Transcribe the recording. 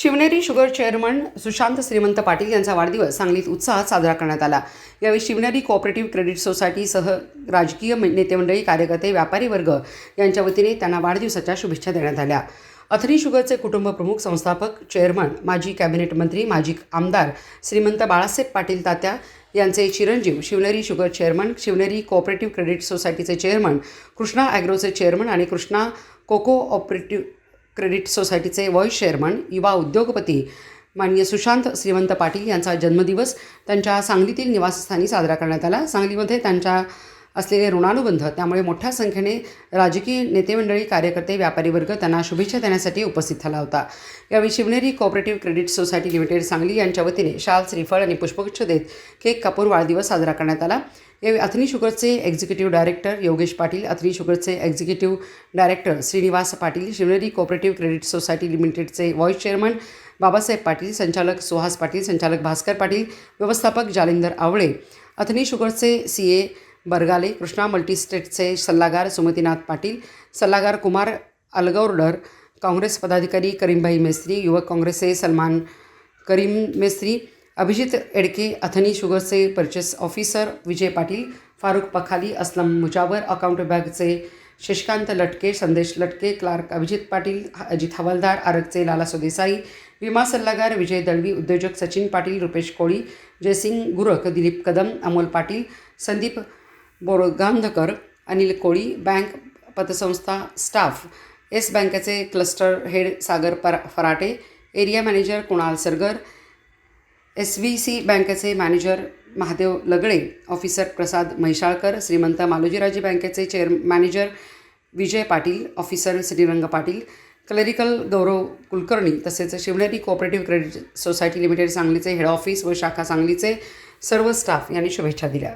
Shivneri sugar chairman Sushant श्रीमंत पाटील यांचा वाढदिवस सांगलीत उत्साहात साजरा करण्यात आला. यावेळी शिवनेरी कोऑपरेटिव्ह क्रेडिट सोसायटीसह राजकीय नेतेमंडळी कार्यकर्ते व्यापारी वर्ग यांच्या वतीने त्यांना वाढदिवसाच्या शुभेच्छा देण्यात आल्या. अथरी शुगरचे कुटुंब प्रमुख संस्थापक चेअरमन माजी कॅबिनेट मंत्री माजी आमदार श्रीमंत बाळासाहेब पाटील तात्या यांचे चिरंजीव Shivneri sugar chairman Shivneri cooperative credit सोसायटीचे चेअरमन कृष्णा ॲग्रोचे चेअरमन आणि कृष्णा कोको ऑपरेटिव्ह क्रेडिट सोसायटीचे व्हॉइस चेअरमन युवा उद्योगपती माननीय सुशांत श्रीमंत पाटील यांचा जन्मदिवस त्यांच्या सांगलीतील निवासस्थानी साजरा करण्यात आला. सांगलीमध्ये त्यांच्या असलेले ऋणानुबंध त्यामुळे मोठ्या संख्येने राजकीय नेतेमंडळी कार्यकर्ते व्यापारी वर्ग त्यांना शुभेच्छा देण्यासाठी उपस्थित झाला होता. यावेळी Shivneri cooperative credit society limited Sangli यांच्या वतीने शाल श्रीफळ आणि पुष्पगुच्छ देत केक कापून वाढदिवस साजरा करण्यात आला. यावेळी अथनी शुगरचे executive director Yogesh Patil Athani शुगरचे executive director Shrinivas Patil Shivneri cooperative credit society लिमिटेडचे व्हाईस चेअरमन बाबासाहेब पाटील संचालक सुहास पाटील संचालक भास्कर पाटील व्यवस्थापक जालिंदर आवळे अथनी शुगरचे सी ए बरगाले कृष्णा मल्टीस्टेटचे सल्लागार सुमतीनाथ पाटील सल्लागार कुमार अलगौरडर काँग्रेस पदाधिकारी करीमभाई मेस्त्री युवक काँग्रेसचे Salman Karim Mestri Abhijit Edke Athani शुगरचे purchase officer Vijay Patil Farukh Pakhali Aslam Mujawar account विभागचे Shashikant Latke Sandesh लटके क्लार्क अभिजित पाटील अजित हवालदार आरगचे लाला देसाई विमा सल्लागार विजय दळवी उद्योजक सचिन पाटील रुपेश कोळी जयसिंग गुरक दिलीप कदम अमोल पाटील संदीप बोरगांधकर अनिल कोळी बँक पतसंस्था स्टाफ येस बँकेचे क्लस्टर हेड सागर पर Pharate area manager Kunal Sargar S V C बँकेचे मॅनेजर महादेव लगडे ऑफिसर प्रसाद म्हैशाळकर श्रीमंत मालोजीराजे बँकेचे chair manager Vijay Patil officer Shrirang Patil clerical Gaurav Kulkarni तसेच Shivneri cooperative credit society limited सांगलीचे हेड ऑफिस व शाखा सांगलीचे सर्व staff यांनी शुभेच्छा दिल्या.